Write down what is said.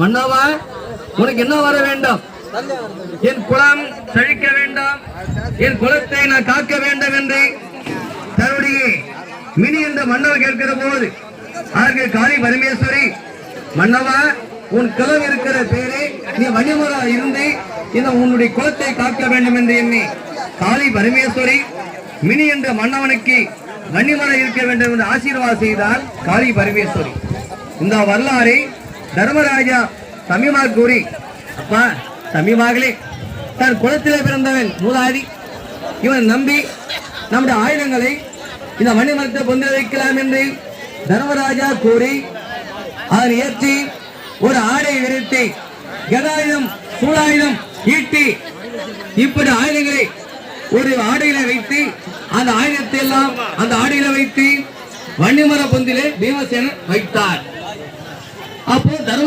மன்னவா உனக்கு என்ன வர வேண்டும்? என் குளம் செழிக்க வேண்டாம். என் குலத்தை நான் காக்க வேண்டும் என்று தன்னுடைய மினி என்ற மன்னர் கேட்கிற போது அதற்கு காளி பரமேஸ்வரி மன்னவா உன் குலம் இருக்கிற பேரே நீ வன்னிமரா இருந்து இந்த உன்னுடைய குலத்தை காக்க வேண்டும் என்று எண்ணி காளி பரமேஸ்வரி மினி என்ற மன்னவனுக்கு வன்னிமரம் இருக்க வேண்டும் என்று ஆசீர்வாதம் செய்தால் காளி பரமேஸ்வரி. இந்த வரலாறை தர்மராஜா சமீமாக கூறி அப்பா சமீமாகலே தன் குலத்திலே பிறந்தவன் மூதாதி. இவன் நம்பி நம்முடைய ஆயுதங்களை இந்த மணிமரத்தை பொந்து வைக்கலாம் என்று தர்மராஜா கூறி அதன் ஏற்றி ஒரு ஆடை விரித்து கதாயுதம் சூழாயுதம் ஈட்டி இப்படி ஆயுதங்களை ஒரு ஆடையில வைத்து அந்த ஆயுதத்தை எல்லாம் அந்த ஆடையில வைத்து வன்னிமர பொந்திலே பீமசேனன் வைத்தார். அப்போ தர்ம